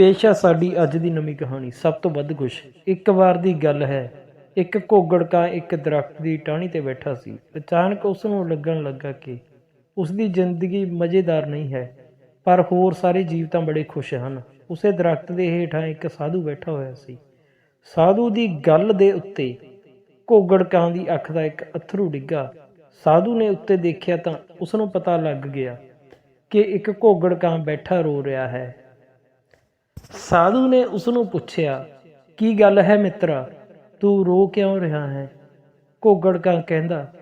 ਪੇਸ਼ ਆ ਸਾਡੀ ਅੱਜ ਦੀ ਨਵੀਂ ਕਹਾਣੀ। ਸਭ ਤੋਂ ਵੱਧ ਖੁਸ਼। ਇੱਕ ਵਾਰ ਦੀ ਗੱਲ ਹੈ, ਇੱਕ ਘੋਗੜ ਕਾਂ ਇੱਕ ਦਰਖਤ ਦੀ ਟਾਹਣੀ ਤੇ ਬੈਠਾ ਸੀ। ਅਚਾਨਕ ਉਸ ਨੂੰ ਲੱਗਣ ਲੱਗਾ ਕਿ ਉਸ ਦੀ ਜ਼ਿੰਦਗੀ ਮਜ਼ੇਦਾਰ ਨਹੀਂ ਹੈ, ਪਰ ਹੋਰ ਸਾਰੇ ਜੀਵ ਤਾਂ ਬੜੇ ਖੁਸ਼ ਹਨ। ਉਸੇ ਦਰਖਤ ਦੇ ਹੇਠਾਂ ਇੱਕ ਸਾਧੂ ਬੈਠਾ ਹੋਇਆ ਸੀ। ਸਾਧੂ ਦੀ ਗੱਲ ਦੇ ਉੱਤੇ ਘੋਗੜ ਕਾਂ ਦੀ ਅੱਖ ਦਾ ਇੱਕ ਅਥਰੂ ਡਿੱਗਾ। ਸਾਧੂ ਨੇ ਉੱਤੇ ਦੇਖਿਆ ਤਾਂ ਉਸ ਨੂੰ ਪਤਾ ਲੱਗ ਗਿਆ ਕਿ ਇੱਕ ਘੋਗੜ ਕਾਂ ਬੈਠਾ ਰੋ ਰਿਹਾ ਹੈ। ਸਾਧੂ ਨੇ ਉਸ ਨੂੰ ਪੁੱਛਿਆ, ਕੀ ਗੱਲ ਹੈ ਮਿੱਤਰਾ? ਤੂੰ ਰੋ ਕਿਉਂ ਰਿਹਾ ਹੈ? ਘੋਗੜ ਕਾਂ ਕਹਿੰਦਾ,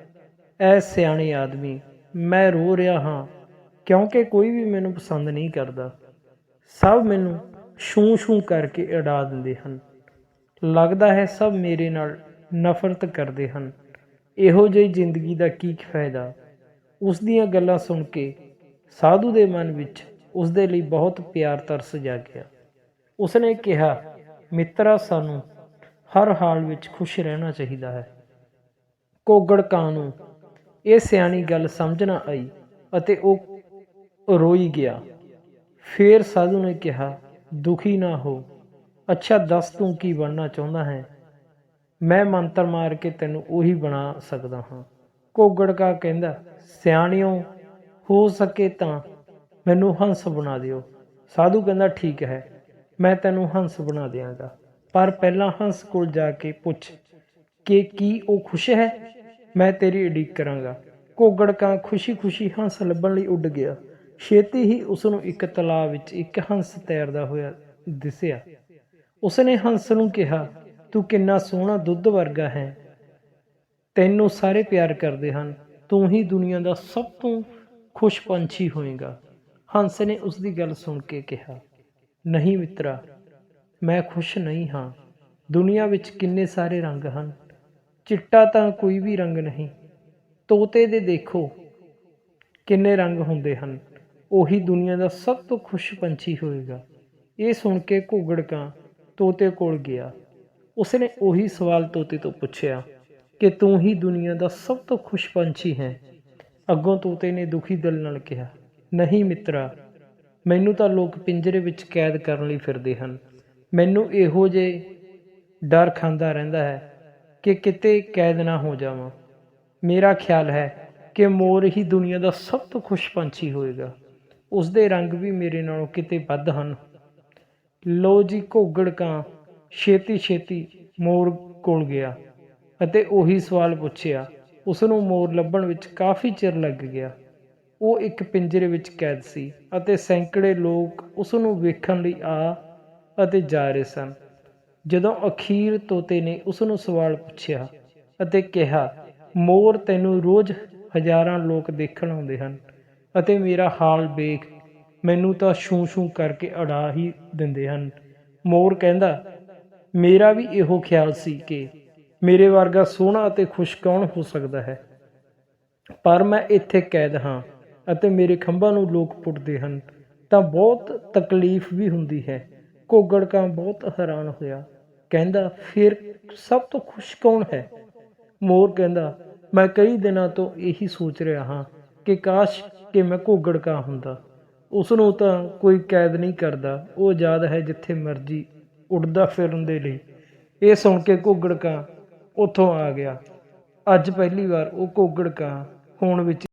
ਐ ਸਿਆਣੇ ਆਦਮੀ, ਮੈਂ ਰੋ ਰਿਹਾ ਹਾਂ, ਕਿਉਂਕਿ ਕੋਈ ਵੀ ਮੈਨੂੰ ਪਸੰਦ ਨਹੀਂ ਕਰਦਾ। ਸਭ ਮੈਨੂੰ ਛੂ ਛੂ ਕਰਕੇ ਉਡਾ ਦਿੰਦੇ ਹਨ। ਲੱਗਦਾ ਹੈ ਸਭ ਮੇਰੇ ਨਾਲ ਨਫ਼ਰਤ ਕਰਦੇ ਹਨ। ਇਹੋ ਜਿਹੀ ਜ਼ਿੰਦਗੀ ਦਾ ਕੀ ਫਾਇਦਾ? ਉਸ ਦੀਆਂ ਗੱਲਾਂ ਸੁਣ ਕੇ ਸਾਧੂ ਦੇ ਮਨ ਵਿੱਚ ਉਸ ਦੇ ਲਈ ਬਹੁਤ ਪਿਆਰ ਤਰਸ ਜਾਗਿਆ ਉਸਨੇ ਕਿਹਾ, ਮਿੱਤਰਾ ਸਾਨੂੰ ਹਰ ਹਾਲ ਵਿੱਚ ਖੁਸ਼ ਰਹਿਣਾ ਚਾਹੀਦਾ ਹੈ। ਕੋਗੜ ਕਾਂ ਨੂੰ ਇਹ ਸਿਆਣੀ ਗੱਲ ਸਮਝ ਨਾ ਆਈ ਅਤੇ ਉਹ ਰੋਈ ਗਿਆ। ਫੇਰ ਸਾਧੂ ਨੇ ਕਿਹਾ, ਦੁਖੀ ਨਾ ਹੋ। ਅੱਛਾ, ਦੱਸ ਤੂੰ ਕੀ ਬਣਨਾ ਚਾਹੁੰਦਾ ਹੈ? ਮੈਂ ਮੰਤਰ ਮਾਰ ਕੇ ਤੈਨੂੰ ਉਹੀ ਬਣਾ ਸਕਦਾ ਹਾਂ। ਕੋਗੜ ਕਾ ਕਹਿੰਦਾ, ਸਿਆਣਿਓ, ਹੋ ਸਕੇ ਤਾਂ ਮੈਨੂੰ ਹੰਸ ਬਣਾ ਦਿਓ। ਸਾਧੂ ਕਹਿੰਦਾ, ਠੀਕ ਹੈ। ਮੈਂ ਤੈਨੂੰ ਹੰਸ ਬਣਾ ਦਿਆਂਗਾ। ਪਰ ਪਹਿਲਾਂ ਹੰਸ ਕੋਲ ਜਾ ਕੇ ਪੁੱਛ, ਕਿ ਕੀ ਉਹ ਖੁਸ਼ ਹੈ? ਮੈਂ ਤੇਰੀ ਉਡੀਕ ਕਰਾਂਗਾ। ਕੋਗੜ ਕਾਂ ਖੁਸ਼ੀ-ਖੁਸ਼ੀ ਹੰਸ ਲੱਭਣ ਲਈ ਉੱਡ ਗਿਆ। ਛੇਤੀ ਹੀ ਉਸ ਨੂੰ ਇੱਕ ਤਲਾਬ ਵਿੱਚ ਇੱਕ ਹੰਸ ਤੈਰਦਾ ਹੋਇਆ ਦਿਸਿਆ। ਉਸਨੇ ਹੰਸ ਨੂੰ ਕਿਹਾ, ਤੂੰ ਕਿੰਨਾ ਸੋਹਣਾ ਦੁੱਧ ਵਰਗਾ ਹੈ। ਤੈਨੂੰ ਸਾਰੇ ਪਿਆਰ ਕਰਦੇ ਹਨ। ਤੂੰ ਹੀ ਦੁਨੀਆ ਦਾ ਸਭ ਤੋਂ ਖੁਸ਼ ਪੰਛੀ ਹੋਏਗਾ। ਹੰਸ ਨੇ ਉਸ ਦੀ ਗੱਲ ਸੁਣ ਕੇ ਕਿਹਾ। ਨਹੀਂ ਮਿੱਤਰਾ, ਮੈਂ ਖੁਸ਼ ਨਹੀਂ ਹਾਂ। ਦੁਨੀਆ ਵਿੱਚ ਕਿੰਨੇ ਸਾਰੇ ਰੰਗ ਹਨ। ਚਿੱਟਾ ਤਾਂ ਕੋਈ ਵੀ ਰੰਗ ਨਹੀਂ। ਤੋਤੇ ਦੇ ਦੇਖੋ ਕਿੰਨੇ ਰੰਗ ਹੁੰਦੇ ਹਨ। ਉਹੀ ਦੁਨੀਆ ਦਾ ਸਭ ਤੋਂ ਖੁਸ਼ ਪੰਛੀ ਹੋਏਗਾ। ਇਹ ਸੁਣ ਕੇ ਘੁੱਗੜ ਕਾਂ ਤੋਤੇ ਕੋਲ ਗਿਆ। ਉਸਨੇ ਉਹੀ ਸਵਾਲ ਤੋਤੇ ਤੋਂ ਪੁੱਛਿਆ ਕਿ ਤੂੰ ਹੀ ਦੁਨੀਆ ਦਾ ਸਭ ਤੋਂ ਖੁਸ਼ ਪੰਛੀ ਹੈ। ਅੱਗੋਂ ਤੋਤੇ ਨੇ ਦੁਖੀ ਦਿਲ ਨਾਲ ਕਿਹਾ, ਨਹੀਂ ਮਿੱਤਰਾ ਮੈਨੂੰ ਤਾਂ ਲੋਕ ਪਿੰਜਰੇ ਵਿੱਚ ਕੈਦ ਕਰਨ ਲਈ ਫਿਰਦੇ ਹਨ। ਮੈਨੂੰ ਇਹੋ ਜੇ ਡਰ ਖਾਂਦਾ ਰਹਿੰਦਾ ਹੈ ਕਿ ਕਿਤੇ ਕੈਦ ਨਾ ਹੋ ਜਾਵਾਂ। ਮੇਰਾ ਖਿਆਲ ਹੈ ਕਿ ਮੋਰ ਹੀ ਦੁਨੀਆ ਦਾ ਸਭ ਤੋਂ ਖੁਸ਼ ਪੰਛੀ ਹੋਏਗਾ। ਉਸ ਦੇ ਰੰਗ ਵੀ ਮੇਰੇ ਨਾਲੋਂ ਕਿਤੇ ਵੱਧ ਹਨ। ਲੋ ਜੀ ਘੋਗੜ ਕਾਂ, ਛੇਤੀ ਛੇਤੀ ਮੋਰ ਕੋਲ ਗਿਆ ਅਤੇ ਉਹੀ ਸਵਾਲ ਪੁੱਛਿਆ। ਉਸ ਨੂੰ ਮੋਰ ਲੱਭਣ ਵਿੱਚ ਕਾਫੀ ਚਿਰ ਲੱਗ ਗਿਆ। ਉਹ ਇੱਕ ਪਿੰਜਰੇ ਵਿੱਚ ਕੈਦ ਸੀ ਅਤੇ ਸੈਂਕੜੇ ਲੋਕ ਉਸ ਨੂੰ ਵੇਖਣ ਲਈ ਆ ਅਤੇ ਜਾ ਰਹੇ ਸਨ। ਜਦੋਂ ਅਖੀਰ ਤੋਤੇ ਨੇ ਉਸ ਨੂੰ ਸਵਾਲ ਪੁੱਛਿਆ ਅਤੇ ਕਿਹਾ, ਮੋਰ, ਤੈਨੂੰ ਰੋਜ਼ ਹਜ਼ਾਰਾਂ ਲੋਕ ਦੇਖਣ ਆਉਂਦੇ ਹਨ ਅਤੇ ਮੇਰਾ ਹਾਲ ਵੇਖ, ਮੈਨੂੰ ਤਾਂ ਛੂ ਛੂ ਕਰਕੇ ਅੜਾ ਹੀ ਦਿੰਦੇ ਹਨ। ਮੋਰ ਕਹਿੰਦਾ, ਮੇਰਾ ਵੀ ਇਹੋ ਖਿਆਲ ਸੀ ਕਿ ਮੇਰੇ ਵਰਗਾ ਸੋਹਣਾ ਅਤੇ ਖੁਸ਼ ਕੌਣ ਹੋ ਸਕਦਾ ਹੈ। ਪਰ ਮੈਂ ਇੱਥੇ ਕੈਦ ਹਾਂ। ਅਤੇ ਮੇਰੇ ਖੰਭਾਂ ਨੂੰ ਲੋਕ ਪੁੱਟਦੇ ਹਨ, ਤਾਂ ਬਹੁਤ ਤਕਲੀਫ ਵੀ ਹੁੰਦੀ ਹੈ। ਘੋਗੜ ਕਾਂ ਬਹੁਤ ਹੈਰਾਨ ਹੋਇਆ। ਕਹਿੰਦਾ, ਫਿਰ ਸਭ ਤੋਂ ਖੁਸ਼ ਕੌਣ ਹੈ? ਮੋਰ ਕਹਿੰਦਾ, ਮੈਂ ਕਈ ਦਿਨਾਂ ਤੋਂ ਇਹੀ ਸੋਚ ਰਿਹਾ ਹਾਂ ਕਿ ਕਾਸ਼ ਕਿ ਮੈਂ ਘੋਗੜ ਕਾਂ ਹੁੰਦਾ। ਉਸ ਨੂੰ ਤਾਂ ਕੋਈ ਕੈਦ ਨਹੀਂ ਕਰਦਾ। ਉਹ ਆਜ਼ਾਦ ਹੈ ਜਿੱਥੇ ਮਰਜ਼ੀ ਉੱਡਦਾ ਫਿਰਨ ਦੇ ਲਈ। ਇਹ ਸੁਣ ਕੇ ਘੋਗੜ ਕਾਂ ਉੱਥੋਂ ਆ ਗਿਆ। ਅੱਜ ਪਹਿਲੀ ਵਾਰ ਉਹ ਘੋਗੜ ਕਾਂ ਹੋਣ ਵਿੱਚ